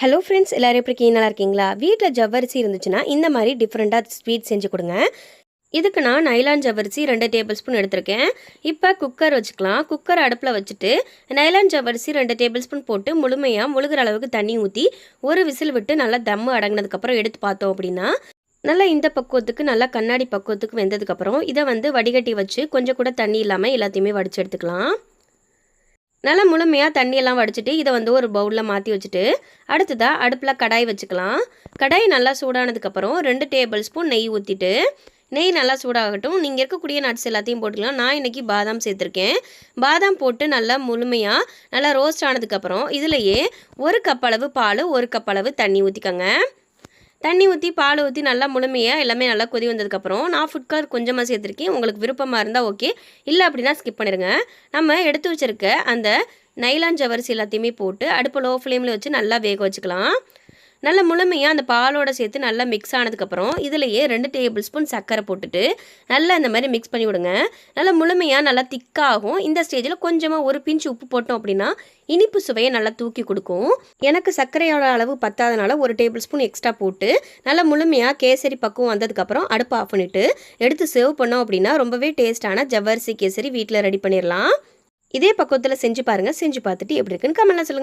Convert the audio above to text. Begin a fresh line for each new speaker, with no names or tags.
hello friends எல்லோரும் எப்படி இருக்கீங்க நல்லா இருக்கீங்களா வீட்டில் ஜவ்வரிசி இருந்துச்சுன்னா இந்த மாதிரி டிஃப்ரெண்ட்டாக ஸ்வீட் செஞ்சு கொடுங்க இதுக்கு நான் நைலான் ஜவ்வரிசி ரெண்டு டேபிள் ஸ்பூன் எடுத்திருக்கேன் இப்போ குக்கர் வச்சுக்கலாம் குக்கர் அடுப்பில் வச்சுட்டு நைலான் ஜவ்வரிசி ரெண்டு டேபிள் ஸ்பூன் போட்டு முழுமையாக முழுகிற அளவுக்கு தண்ணி ஊற்றி ஒரு விசில் விட்டு நல்லா தம்மு அடங்கினதுக்கப்புறம் எடுத்து பார்த்தோம் அப்படின்னா நல்லா இந்த பக்குவத்துக்கு நல்லா கண்ணாடி பக்குவத்துக்கு வெந்ததுக்கப்புறம் இதை வந்து வடிகட்டி வச்சு கொஞ்சம் கூட தண்ணி இல்லாமல் எல்லாத்தையுமே வடித்து எடுத்துக்கலாம் நல்லா முழுமையாக தண்ணியெல்லாம் வடிச்சிட்டு இதை வந்து ஒரு பவுலில் மாற்றி வச்சுட்டு அடுத்ததாக அடுப்பில் கடாய் வச்சுக்கலாம் கடாய் நல்லா சூடானதுக்கப்புறம் ரெண்டு டேபிள் ஸ்பூன் நெய் ஊற்றிட்டு நெய் நல்லா சூடாகட்டும் நீங்கள் இருக்கக்கூடிய நட்ஸ் எல்லாத்தையும் போட்டுக்கலாம் நான் இன்றைக்கி பாதாம் சேர்த்துருக்கேன் பாதாம் போட்டு நல்லா முழுமையாக நல்லா ரோஸ்ட் ஆனதுக்கப்புறம் இதுலேயே ஒரு கப் அளவு பால் ஒரு கப் அளவு தண்ணி ஊற்றிக்கோங்க தண்ணி ஊற்றி பால் ஊற்றி நல்லா முழுமையாக எல்லாமே நல்லா கொதி வந்ததுக்கப்புறம் நான் ஃபுட் கலர் கொஞ்சமாக சேர்த்துருக்கேன் உங்களுக்கு விருப்பமாக இருந்தால் ஓகே இல்லை அப்படின்னா ஸ்கிப் பண்ணிடுங்க நம்ம எடுத்து வச்சுருக்க அந்த நைலான் ஜவரிசி எல்லாத்தையுமே போட்டு அடுப்பை லோ ஃப்ளேமில் வச்சு நல்லா வேக வச்சுக்கலாம் நல்ல முழுமையாக அந்த பாலோட சேர்த்து நல்லா மிக்ஸ் ஆனதுக்கப்புறம் இதிலையே ரெண்டு டேபிள் ஸ்பூன் சர்க்கரை போட்டுட்டு நல்லா இந்த மாதிரி மிக்ஸ் பண்ணி விடுங்க நல்லா முழுமையாக நல்லா திக்காகும் இந்த ஸ்டேஜில் கொஞ்சமாக ஒரு பிஞ்சு உப்பு போட்டோம் அப்படின்னா இனிப்பு சுவையை நல்லா தூக்கி கொடுக்கும் எனக்கு சர்க்கரையோட அளவு பத்தாதனால ஒரு டேபிள் ஸ்பூன் எக்ஸ்ட்ரா போட்டு நல்லா முழுமையாக கேசரி பக்குவம் வந்ததுக்கப்புறம் அடுப்பு ஆஃப் பண்ணிவிட்டு எடுத்து சர்வ் பண்ணோம் அப்படின்னா ரொம்பவே டேஸ்ட்டான ஜவ்வரிசி கேசரி வீட்டில் ரெடி பண்ணிடலாம் இதே பக்கத்தில் செஞ்சு பாருங்கள் செஞ்சு பார்த்துட்டு எப்படி இருக்குன்னு கமெண்ட்லாம் சொல்லுங்கள்